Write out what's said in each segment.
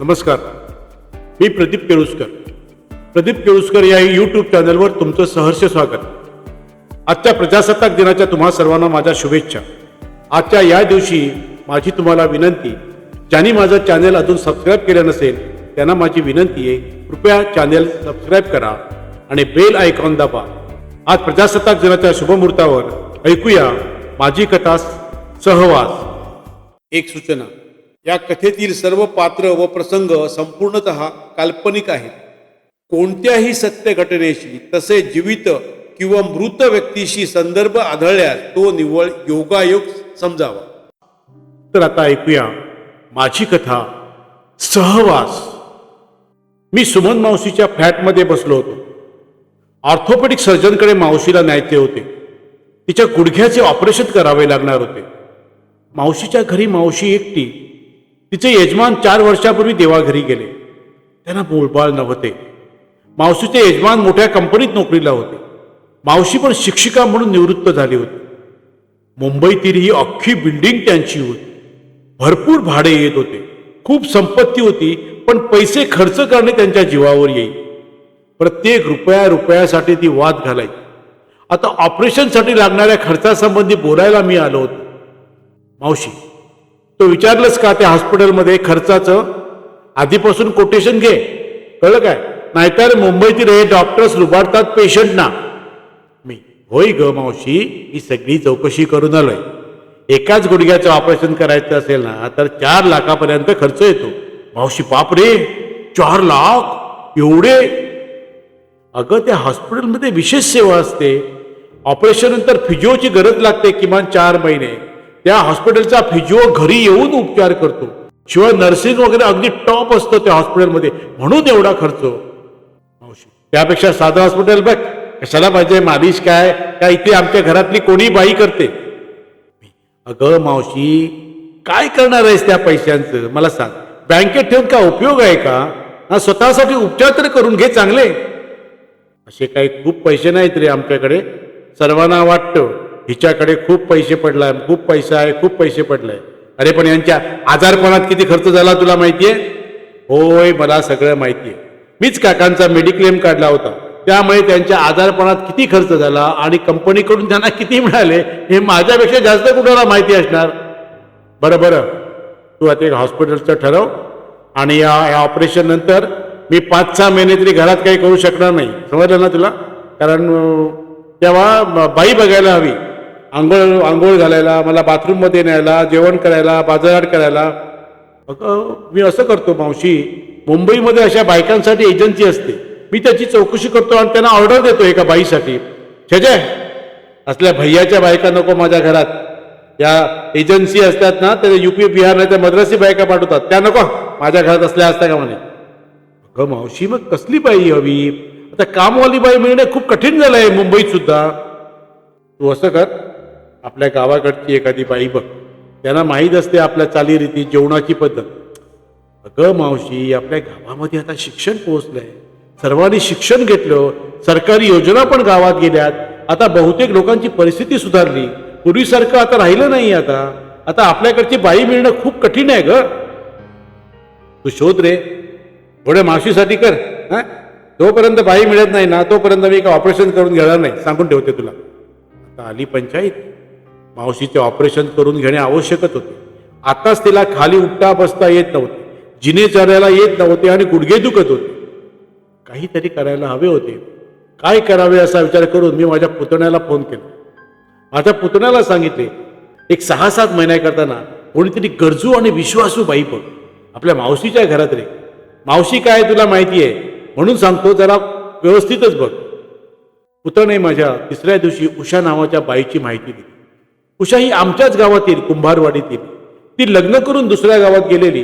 नमस्कार. मी प्रदीप केळुसकर. प्रदीप केळुसकर या यूट्यूब चॅनलवर तुमचं सहर्ष स्वागत. आजच्या प्रजासत्ताक दिनाच्या तुम्हा सर्वांना माझ्या शुभेच्छा. आजच्या या दिवशी माझी तुम्हाला विनंती ज्यांनी माझं चॅनल अजून सबस्क्राईब केलं नसेल त्यांना माझी विनंती आहे कृपया चॅनल सबस्क्राईब करा आणि बेल आयकॉन दाबा. आज प्रजासत्ताक दिनाच्या शुभमुहूर्तावर ऐकूया माझी कथा सहवास. एक सूचना. या कथेतील सर्व पात्र व प्रसंग संपूर्णत काल्पनिक आहेत. कोणत्याही सत्य घटनेशी तसे जीवित किंवा मृत व्यक्तीशी संदर्भ आढळल्यास तो निव्वळ योगायोग समजावा. तर आता ऐकूया माझी कथा सहवास. मी सुमन मावशीच्या फ्लॅटमध्ये बसलो होतो. ऑर्थोपेडिक सर्जनकडे मावशीला न्यायचे होते. तिच्या गुडघ्याचे ऑपरेशन करावे लागणार होते. मावशीच्या घरी मावशी एकटी तिचे यजमान चार वर्षापूर्वी देवाघरी गेले. त्यांना मूळबाळ नव्हते. मावशीचे यजमान मोठ्या कंपनीत नोकरीला होते. मावशी पण शिक्षिका म्हणून निवृत्त झाली होती. मुंबईतील ही अख्खी बिल्डिंग त्यांची होती. भरपूर भाडे येत होते. खूप संपत्ती होती पण पैसे खर्च करणे त्यांच्या जीवावर येईल. प्रत्येक रुपया रुपयासाठी ती वाद घालायची. आता ऑपरेशनसाठी लागणाऱ्या खर्चासंबंधी बोलायला मी आलो होतो. मावशी तो विचारलंस का त्या हॉस्पिटलमध्ये खर्चाचं? आधीपासून कोटेशन घे. कळलं काय? नाहीतर मुंबईतील हे डॉक्टर्स लुबाडतात पेशंटना. मी होय ग मावशी ही सगळी चौकशी करून आलोय. एकाच गुडघ्याचं ऑपरेशन करायचं असेल ना तर चार लाखापर्यंत खर्च येतो. मावशी बाप रे चार लाख? एवढे? अगं त्या हॉस्पिटलमध्ये विशेष सेवा असते. ऑपरेशन नंतर फिजिओची गरज लागते किमान चार महिने. त्या हॉस्पिटलचा फिजिओ घरी येऊन उपचार करतो. शिवाय नर्सिंग वगैरे अगदी टॉप असतं त्या हॉस्पिटलमध्ये म्हणून एवढा खर्च. मावशी त्यापेक्षा साधं हॉस्पिटल बघ. कशाला पाहिजे? मालिश काय? काय इथे आमच्या घरातली कोणी बाई करते? अगं मावशी काय करणार आहेस त्या पैशांचं? मला सांग. बँकेत ठेवून काय उपयोग आहे का? हा स्वतःसाठी उपचार तरी करून घे चांगले. असे काही खूप पैसे नाहीत रे आमच्याकडे. सर्वांना वाटतं. हिच्याकडे खूप पैसे पडलाय खूप पैसा आहे खूप पैसे पडलाय. अरे पण यांच्या आजारपणात किती खर्च झाला तुला माहिती आहे होय मला सगळं माहिती आहे मीच काकांचा मेडिक्लेम काढला होता. त्यामुळे त्यांच्या आजारपणात किती खर्च झाला आणि कंपनीकडून त्यांना किती मिळाले हे माझ्यापेक्षा जास्त कुणाला माहिती असणार? बरं बरं. तू आता एक हॉस्पिटलचं ठरव आणि या या ऑपरेशन नंतर मी पाच सहा महिने तरी घरात काही करू शकणार नाही. समजलं ना तुला? कारण तेव्हा बाई बघायला हवी. आंघोळ आंघोळ घालायला मला बाथरूममध्ये न्यायला जेवण करायला बाजारात करायला. अगं मी असं करतो मावशी मुंबईमध्ये अशा बायकांसाठी एजन्सी असते. मी त्याची चौकशी करतो आणि त्यांना ऑर्डर देतो एका बाईसाठी. छेजे असल्या भैयाच्या बायका नको माझ्या घरात. या एजन्सी असतात ना त्या युपी बिहार नाही तर मद्रासी बायका पाठवतात. त्या नको माझ्या घरात असल्या असत्या का म्हणे? अगं मावशी मग कसली बाई हवी? आता कामवाली बाई मिळणे खूप कठीण झालं आहे मुंबईत सुद्धा. तू असं कर आपल्या गावाकडची एखादी बाई बघ त्यांना माहीत असते आपल्या चालीरीती जेवणाची पद्धत. अगं मावशी आपल्या गावामध्ये आता शिक्षण पोहोचलंय. सर्वांनी शिक्षण घेतलं सरकारी योजना पण गावात गेल्यात. आता बहुतेक लोकांची परिस्थिती सुधारली. पूर्वीसारखं आता राहिलं नाही आता. आता आपल्याकडची बाई मिळणं खूप कठीण आहे ग. तू शोध रे. थोड्या मावशीसाठी कर हा? जोपर्यंत बाई मिळत नाही ना तोपर्यंत मी काय ऑपरेशन करून घेणार नाही. सांगून ठेवते तुला. आता आली पंचायत. मावशीचे ऑपरेशन करून घेणे आवश्यकच होते. आताच तिला खाली उठता बसता येत नव्हते. जिने चढायला येत नव्हते आणि गुडघे दुखत होते. काहीतरी करायला हवे होते. काय करावे असा विचार करून मी माझ्या पुतण्याला फोन केला. माझ्या पुतण्याला सांगितले एक सहा सात महिन्या करताना कोणीतरी गरजू आणि विश्वासू बाई बघ आपल्या मावशीच्या घरात रे. मावशी काय तुला माहिती आहे म्हणून सांगतो जरा व्यवस्थितच बघ. पुतणे माझ्या तिसऱ्या दिवशी उषा नावाच्या बाईची माहिती दिली. उषाही आमच्याच गावातील कुंभारवाडीतील. ती लग्न करून दुसऱ्या गावात गेलेली.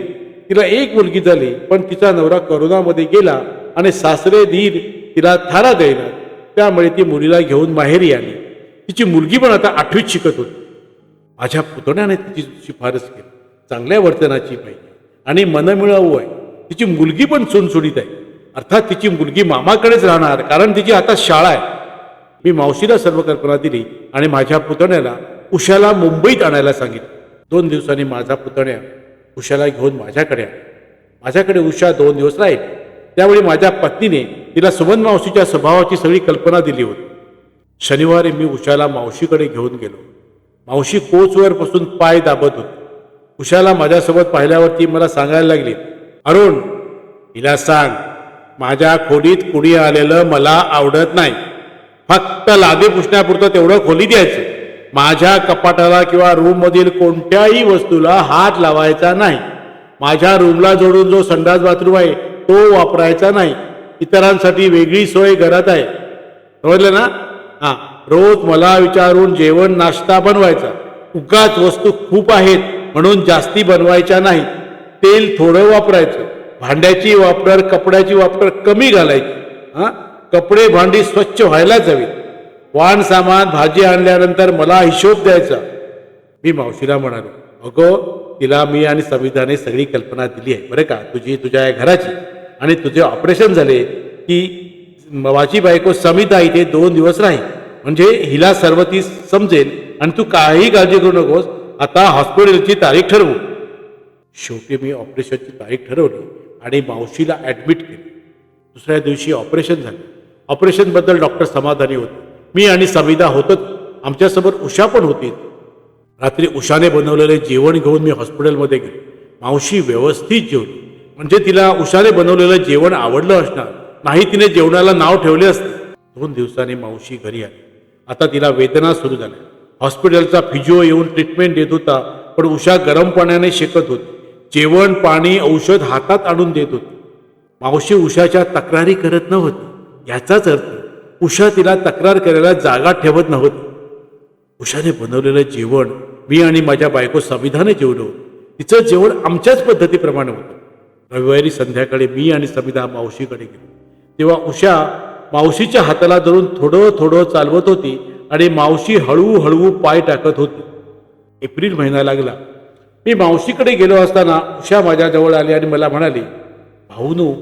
तिला एक मुलगी झाली पण तिचा नवरा करोनामध्ये गेला आणि सासरे धीर तिला थारा द्यायला त्यामुळे ती मुलीला घेऊन माहेरी आली. तिची मुलगी पण आता आठवीत शिकत होती. माझ्या पुतण्याने तिची शिफारस केली. चांगल्या वर्तनाची पाहिजे आणि मनमिळावू आहे. तिची मुलगी पण सुणसुणीत आहे. अर्थात तिची मुलगी मामाकडेच राहणार कारण तिची आता शाळा आहे. मी मावशीला सर्व कल्पना दिली आणि माझ्या पुतण्याला उषाला मुंबईत आणायला सांगितलं. दोन दिवसांनी माझा पुतण्या उषाला घेऊन माझ्याकडे माझ्याकडे उषा दोन दिवस राहील. त्यावेळी माझ्या पत्नीने तिला सुमन मावशीच्या स्वभावाची सगळी कल्पना दिली होती. शनिवारी मी उषाला मावशीकडे घेऊन गेलो. मावशी कोचवर बसून पाय दाबत होती. उषाला माझ्यासोबत पाहिल्यावरती मला सांगायला लागली अरुण हिला सांग माझ्या खोलीत कुणी आलेलं मला आवडत नाही. फक्त लादी पुसण्यापुरतं तेवढं खोली द्यायचं माझ्या कपाटाला किंवा रूममधील कोणत्याही वस्तूला हात लावायचा नाही. माझ्या रूमला जोडून जो संडास बाथरूम आहे तो वापरायचा नाही. इतरांसाठी वेगळी सोय घरात आहे. समजलं ना? हां. रोज मला विचारून जेवण नाश्ता बनवायचा. उगाच वस्तू खूप आहेत म्हणून जास्ती बनवायच्या नाही. तेल थोडं वापरायचं. भांड्याची वापर कपड्याची वापर कमी घालायची. हां? कपडे भांडी स्वच्छ व्हायलाच हवी वाण सामान भाजी आणल्यानंतर मला हिशोब द्यायचा. मी मावशीला म्हणालो अगं तिला मी आणि संविधाने सगळी कल्पना दिली आहे बरं का? तुझी तुझ्या या घराची आणि तुझे ऑपरेशन झाले की माझी बायको समिता इथे दोन दिवस राहील. म्हणजे हिला सर्व ती समजेल आणि तू काही काळजी करू नकोस आता हॉस्पिटलची तारीख ठरवू. शेवटी मी ऑपरेशनची तारीख ठरवली आणि मावशीला ॲडमिट केली. दुसऱ्या दिवशी ऑपरेशन झालं. ऑपरेशनबद्दल डॉक्टर समाधानी होते. मी आणि सविदा होतच. आमच्यासमोर उषा पण होती. रात्री उषाने बनवलेले जेवण घेऊन मी हॉस्पिटलमध्ये गेलो. मावशी व्यवस्थित जेवली. म्हणजे तिला उषाने बनवलेलं जेवण आवडलं असणार. नाही तिने जेवणाला नाव ठेवले असते. दोन दिवसांनी मावशी घरी आली. आता तिला वेदना सुरू झाल्या. हॉस्पिटलचा फिजिओ येऊन ट्रीटमेंट देत होता पण उषा गरम पाण्याने शेकत होती. जेवण पाणी औषध हातात आणून देत होती. मावशी उषाच्या तक्रारी करत नव्हती. याचाच अर्थ उषा तिला तक्रार करायला जागा ठेवत नव्हती. उषाने बनवलेलं जेवण मी आणि माझ्या बायको समिधाने जेवलो. तिचं जेवण आमच्याच पद्धतीप्रमाणे होतं. रविवारी संध्याकाळी मी आणि समिधा मावशीकडे गेलो. तेव्हा उषा मावशीच्या हाताला धरून थोडं थोडं चालवत होती आणि मावशी हळूहळू पाय टाकत होती. एप्रिल महिना लागला. मी मावशीकडे गेलो असताना उषा माझ्याजवळ आली आणि मला म्हणाली भाऊनू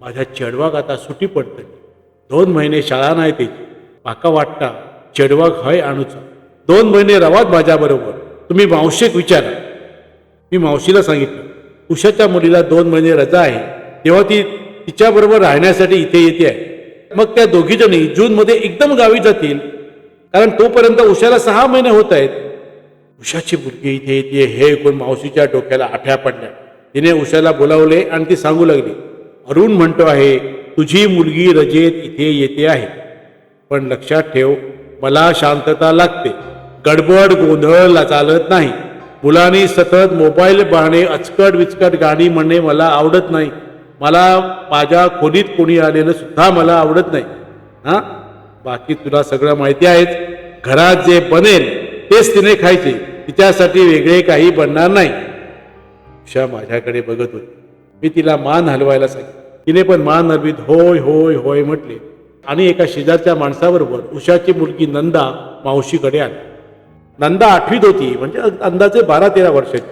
माझ्या चेडवाक आता सुटी पडते दोन महिने शाळा नाही त्याची पाका वाटता चेडवाक हय आणूचा. दोन महिने रवात माझ्याबरोबर. तुम्ही मावशेक विचारा. मी मावशीला सांगितलं उषाच्या मुलीला दोन महिने रजा आहे. तेव्हा ती तिच्याबरोबर राहण्यासाठी इथे येते आहे. मग त्या दोघीजणी जूनमध्ये एकदम गावी जातील. कारण तोपर्यंत उषाला सहा महिने होत आहेत. उषाची मुलगी इथे येते हे ऐकून मावशीच्या डोक्याला आठ्या पडल्या. तिने उषाला बोलावले आणि ती सांगू लागली अरुण म्हणतो आहे तुझी मुलगी रजेत इथे येते आहे. पण लक्षात ठेव मला शांतता लागते. गडबड गोंधळ चालत नाही. मुलांनी सतत मोबाईल पाहणे अचकट विचकट गाणी म्हणणे मला आवडत नाही. मला माझ्या खोलीत कोणी आलेलं सुद्धा मला आवडत नाही. हां? बाकी तुला सगळं माहिती आहेच. घरात जे बनेल तेच तिने खायचे. तिच्यासाठी वेगळे काही बनणार नाही. उषा माझ्याकडे बघत होती. मी तिला मान हलवायला सांगितलं. तिने पण मान हलवीत होय होय होय म्हटले. आणि एका शेजारच्या माणसाबरोबर उषाची मुलगी नंदा मावशीकडे आली. नंदा आठवीत होती म्हणजे अंदाजे बारा तेरा वर्षाची.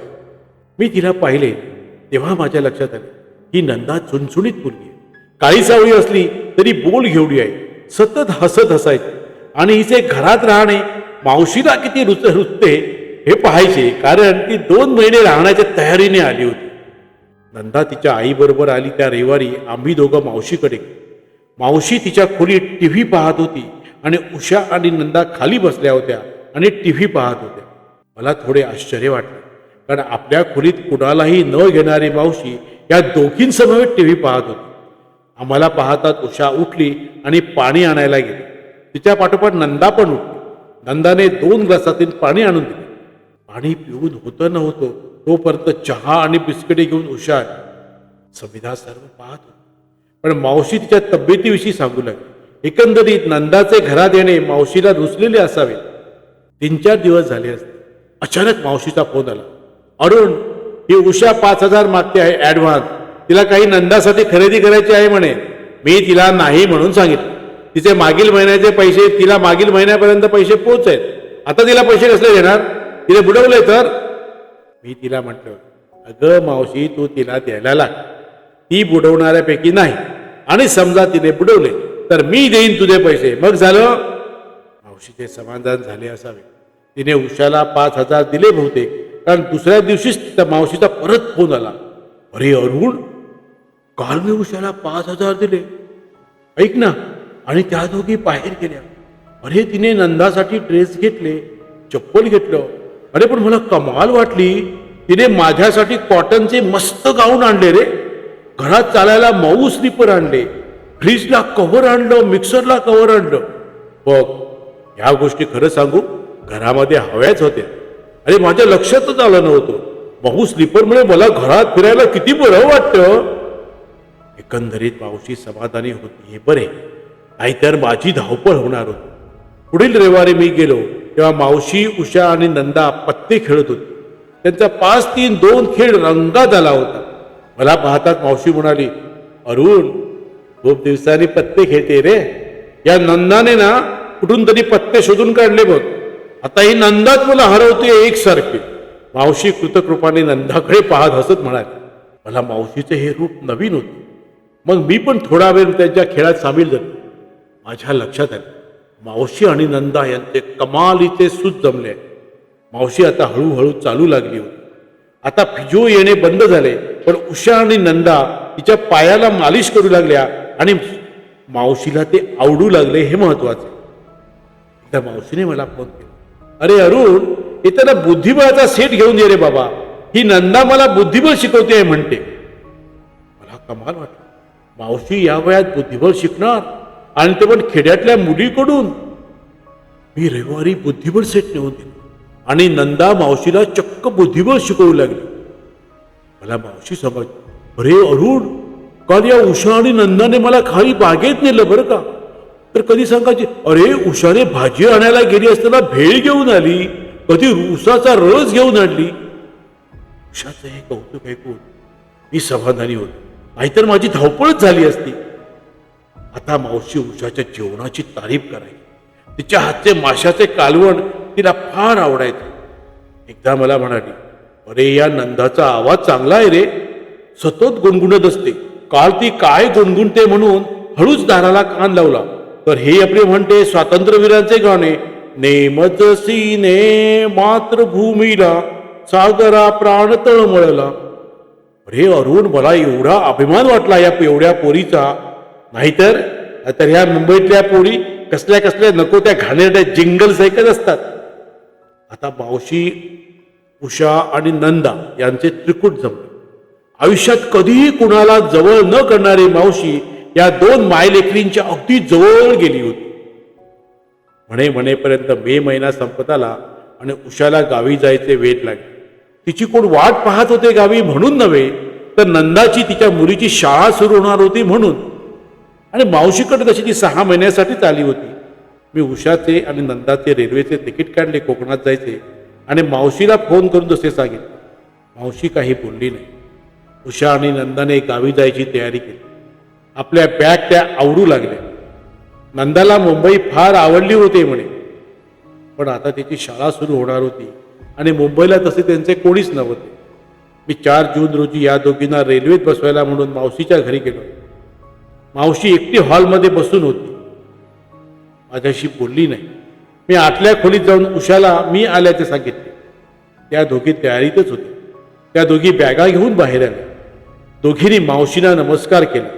मी तिला पाहिले तेव्हा माझ्या लक्षात आले ही नंदा चुणचुणीत मुलगी आहे. काळी सावळी असली तरी बोल घेवडी आहे सतत हसत हसायची. आणि हिचे घरात राहणे मावशीला किती रुच रुचते हे पाहायचे कारण ती दोन महिने राहण्याच्या तयारीने आली होती. नंदा तिच्या आईबरोबर आली त्या रविवारी आम्ही दोघं मावशीकडे मावशी तिच्या खोलीत टी व्ही पाहत होती आणि उषा आणि नंदा खाली बसल्या होत्या आणि टी व्ही पाहत होत्या. मला थोडे आश्चर्य वाटले कारण आपल्या खोलीत कुणालाही न घेणारी मावशी या दोघींसमवेत टी व्ही पाहत होती. आम्हाला पाहतात उषा उठली आणि पाणी आणायला गेली. तिच्या पाठोपाठ नंदा पण उठली. नंदाने दोन ग्लासातील पाणी आणून दिले. पाणी पिऊन होतं नव्हतं तोपर्यंत चहा आणि बिस्किटे घेऊन उषा आली. समिधा सर्व पाहत होती. पण मावशी तिच्या तब्येतीविषयी सांगू लागली. एकंदरीत नंदाचे घरात येणे मावशीला रुचलेले असावे. तीन चार दिवस झाले असते. अचानक मावशीचा फोन आला. अरुण ही उषा पाच हजार मागते आहे ऍडव्हान्स तिला काही नंदासाठी खरेदी करायची आहे म्हणे. मी तिला नाही म्हणून सांगितलं. तिचे मागील महिन्याचे पैसे तिला मागील महिन्यापर्यंत पैसे पोच आहेत आता तिला पैसे कसले देणार? तिने बुडवले तर? मी तिला म्हटलं अगं मावशी तू तिला द्यायला लाग. ती बुडवणाऱ्यापैकी नाही. आणि समजा तिने बुडवले तर मी देईन तुझे पैसे. मग झालं? मावशीचे समाधान झाले असावे. तिने उषाला पाच हजार दिले बहुतेक कारण दुसऱ्या दिवशीच त्या मावशीचा परत फोन आला. अरे अरुण काल मी उशाला पाच हजार दिले. ऐक ना आणि त्या दोघी बाहेर गेल्या. अरे तिने नंदासाठी ड्रेस घेतले चप्पल घेतलं अरे पण मला कमाल वाटली. तिने माझ्यासाठी कॉटनचे मस्त गाऊन आणले रे. घरात चालायला मऊ स्लीपर आणले. फ्रीजला कव्हर आणलं मिक्सरला कव्हर आणलं. बघ ह्या गोष्टी खरं सांगू घरामध्ये हव्याच होत्या. अरे माझ्या लक्षातच आलं नव्हतं. मऊ स्लीपरमुळे मला घरात फिरायला किती बरं वाटतं. एकंदरीत मावशी समाधानी होती. हे बरे. नाहीतर माझी धावपळ होणार होती. पुढील रविवारी मी गेलो. तेव्हा मावशी उषा आणि नंदा पत्ते खेळत होती. त्यांचा पाच तीन दोन खेळ रंगात आला होता. मला पाहतात मावशी म्हणाली अरुण खूप दिवसांनी पत्ते खेळते रे. या नंदाने ना कुठून तरी पत्ते शोधून काढले बघ. आता ही नंदाच मला हरवते एकसारखी. मावशी कृतकृपाने नंदाकडे पाहत हसत म्हणाली मला मावशीचे हे रूप नवीन होते. मग मी पण थोडा वेळ त्यांच्या खेळात सामील झालो. माझ्या लक्षात आलं. मावशी आणि नंदा यांचे कमालीचे सूत जमले. आहे. मावशी आता हळूहळू चालू लागली होती. आता फिजो येणे बंद झाले पण उषा आणि नंदा तिच्या पायाला मालिश करू लागल्या आणि मावशीला ते आवडू लागले हे महत्त्वाचे एकदा मावशीने मला फोन केला. अरे अरुण येताना बुद्धिबळाचा सेट घेऊन ये रे बाबा. ही नंदा मला बुद्धिबळ शिकवते म्हणते. मला कमाल वाटलं. मावशी या वयात बुद्धिबळ शिकणार? आणि ते पण खेड्यातल्या मुलीकडून. मी रविवारी बुद्धिबळ सेट नेऊन आणि नंदा मावशीला चक्क बुद्धिबळ शिकवू लागली. मला मावशी समज अरे अरुण काल या उषा आणि नंदाने मला खाली बागेत नेलं बरं का? तर कधी सांगायचे अरे उषाने भाजी आणायला गेली असताना भेळ घेऊन आली कधी उसाचा रस घेऊन आणली. उषाचं हे कौतुक ऐकून मी समाधानी होतो. नाहीतर माझी धावपळच झाली असती. आता मावशी उषाच्या जेवणाची तारीफ करायची. तिच्या हातचे माशाचे कालवण तिला फार आवडायचे. एकदा मला म्हणाली अरे या नंदाचा आवाज चांगला आहे रे. सतत गुणगुणत असते. काल ती काय गुणगुणते म्हणून हळूच दाराला कान लावला. तर हे आपले म्हणते स्वातंत्र्यवीरांचे गाणे नेमत सीने मातृभूमीला सागरा प्राण तळमळला. अरे अरुण मला एवढा अभिमान वाटला या एवढ्या पोरीचा. नाहीतर तर ह्या मुंबईतल्या पोरी कसल्या कसल्या नको त्या घाणेरड्या जिंगल्स ऐकत असतात. आता मावशी उषा आणि नंदा यांचे त्रिकूट जमले. आयुष्यात कधीही कुणाला जवळ न करणारी मावशी या दोन मायलेकरींच्या अगदी जवळ गेली होती. म्हणे म्हणेपर्यंत मे महिना संपत आला आणि उषाला गावी जायचे वेट लागले. तिची कोण वाट पाहत होते गावी म्हणून नव्हे तर नंदाची तिच्या मुलीची शाळा सुरू होणार होती म्हणून. आणि मावशीकडे तशी ती सहा महिन्यासाठीच आली होती. मी उषाचे आणि नंदाचे रेल्वेचे तिकीट काढले कोकणात जायचे. आणि मावशीला फोन करून तसे सांगितले मावशी काही बोलली नाही. उषा आणि नंदाने गावी जायची तयारी केली. आपल्या बॅग त्या आवडू लागल्या. नंदाला मुंबई फार आवडली होती म्हणे. पण आता तिची शाळा सुरू होणार होती आणि मुंबईला तसे त्यांचे कोणीच नव्हते. मी चार जून रोजी या दोघींना रेल्वेत बसवायला म्हणून मावशीच्या घरी गेलो. मावशी एकटी हॉलमध्ये बसून होती. माझ्याशी बोलली नाही. मी आतल्या खोलीत जाऊन उषाला मी आल्याचे सांगितले. त्या दोघी तयारीतच होत्या. त्या दोघी बॅगा घेऊन बाहेर आल्या. दोघींनी मावशींना नमस्कार केला.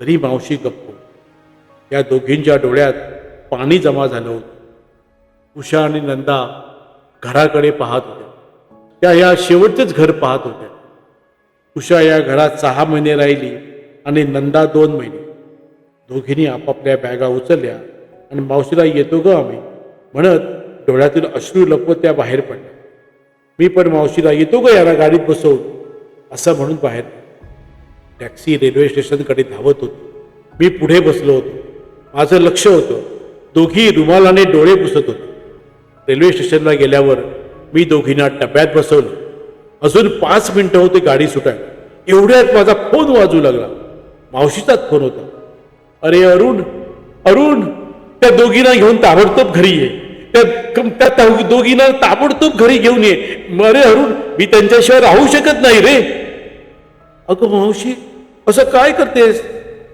तरी मावशी गप्प त्या दोघींच्या डोळ्यात पाणी जमा झालं होतं. उषा आणि नंदा घराकडे पाहत होत्या. त्या या शेवटचेच घर पाहत होत्या. उषा या घरात सहा महिने राहिली. आणि नंदा दोन महिने. दोघींनी आपापल्या बॅगा उचलल्या आणि मावशीला येतो ग आम्ही. म्हणत डोळ्यातील अश्रू लपवत त्या बाहेर पडल्या. मी पण मावशीला येतो ग याला गाडीत बसवून असं म्हणून बाहेर टॅक्सी रेल्वे स्टेशनकडे धावत होती. मी पुढे बसलो होतो. माझं लक्ष होतं दोघी रुमालाने डोळे पुसत होते. रेल्वे स्टेशनला गेल्यावर मी दोघींना टप्प्यात बसवलं. अजून पाच मिनटं होते गाडी सुटायला. एवढ्यात माझा फोन वाजू लागला. मावशीचाच फोन होता. अरे अरुण अरुण त्या दोघींना घेऊन ताबडतोब घरी ये. त्या त्या दोघींना ताबडतोब घरी घेऊन ये. अरे अरुण मी त्यांच्याशिवाय राहू शकत नाही रे. अगं मावशी असं काय करतेस?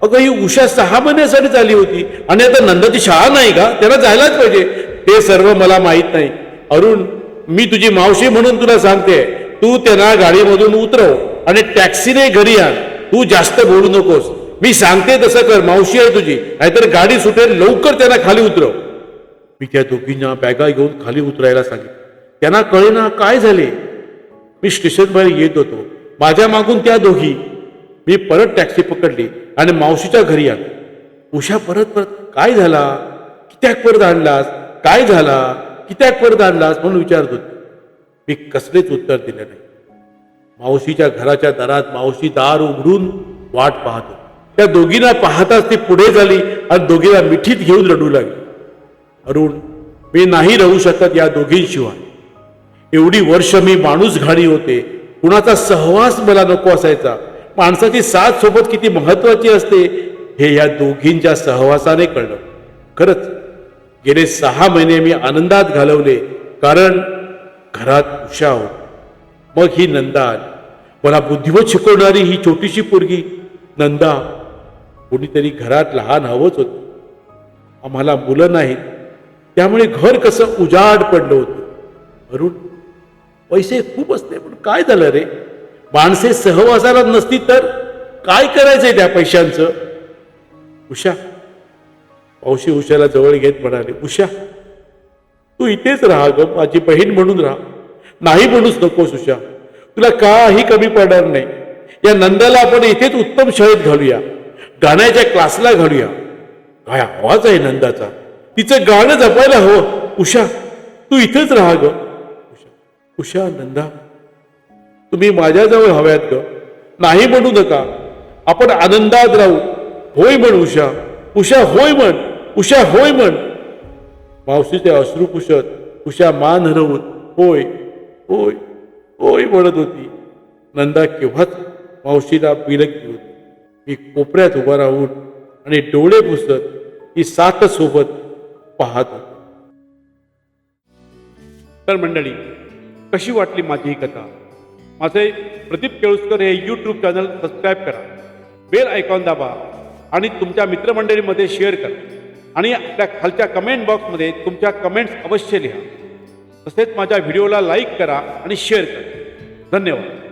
अगं ही उषा सहा महिन्यासाठी झाली होती आणि आता नंदाची शाळा नाही का? त्याला जायलाच पाहिजे. ते सर्व मला माहीत नाही. अरुण मी तुझी मावशी म्हणून तुला सांगते. तू त्यांना गाडीमधून उतरव आणि टॅक्सीने घरी आण. तू जास्त बोलू नकोस. मी सांगते तसं कर मावशी आहे तुझी. नाहीतर गाडी सुटेल लवकर त्यांना खाली उतरव. मी त्या दोघींना बॅगा घेऊन खाली उतरायला सांगितलं. त्यांना कळेना काय झाले. मी स्टेशन बाहेर येत होतो. माझ्या मागून त्या दोघी. मी परत टॅक्सी पकडली आणि मावशीच्या घरी आलो. उषा परत परत काय झाला? कित्याक परत आणलास? काय झाला? कित्याक परत आणलास? म्हणून विचारत होती. मी कसलेच उत्तर दिले नाही. मावशीच्या घराच्या दारात मावशी दार उघडून वाट पाहत त्या दोघींना पाहताच ती पुढे झाली आणि दोघींना मिठीत घेऊन रडू लागली. अरुण मी नाही राहू शकत या दोघींशिवाय. एवढी वर्ष मी माणूस घाणी होते. कुणाचा सहवास मला नको असायचा. माणसाची साथ सोबत किती महत्वाची असते हे या दोघींच्या सहवासाने कळलं. खरंच गेले सहा महिने मी आनंदात घालवले कारण घरात उषा होती. मग ही नंदा मला बुद्धिमत शिकवणारी ही छोटीशी पोरगी नंदा. कोणीतरी घरात लहान हवंच होतं. आम्हाला मुलं नाहीत. त्यामुळे घर कसं उजाड पडलं होतं. अरुण पैसे खूप असते पण काय झालं रे? माणसे सहवासाला नसती तर काय करायचंय त्या पैशांचं? उषा पावशी उषाला जवळ घेत म्हणाले उषा तू इथेच राहा ग माझी बहीण म्हणून राहा. नाही म्हणूच नकोस उषा तुला काही कमी पडणार नाही. या नंदाला आपण इथेच उत्तम शाळेत घालूया. गाण्याच्या क्लासला घालूया. काय आवाज आहे नंदाचा? तिचं गाणं जपायला हवं. उषा तू इथेच राहा ग. उषा उषा नंदा. तुम्ही माझ्याजवळ हव्यात ग. नाही म्हणू नका. आपण आनंदात राहू. होय म्हण उषा. उषा होय म्हण. उषा होय म्हण. मावशीचे अश्रू पुषत उषा मान हरवून होय. होय होय म्हणत होती. नंदा केव्हाच मावशीला बिलकली होती. मी कोपऱ्यात उभा राहून आणि डोळे पुसत ही साथ सोबत पाहत होतो. तर मंडळी कशी वाटली माझी ही कथा? माझे प्रदीप केळुसकर हे यूट्यूब चॅनल सबस्क्राईब करा. बेल आयकॉन दाबा आणि तुमच्या मित्रमंडळीमध्ये शेअर करा. आणि आपल्या खालच्या कमेंट बॉक्समध्ये तुमच्या कमेंट्स अवश्य लिहा. तसेच माझ्या व्हिडिओला लाईक करा आणि शेअर करा. धन्यवाद.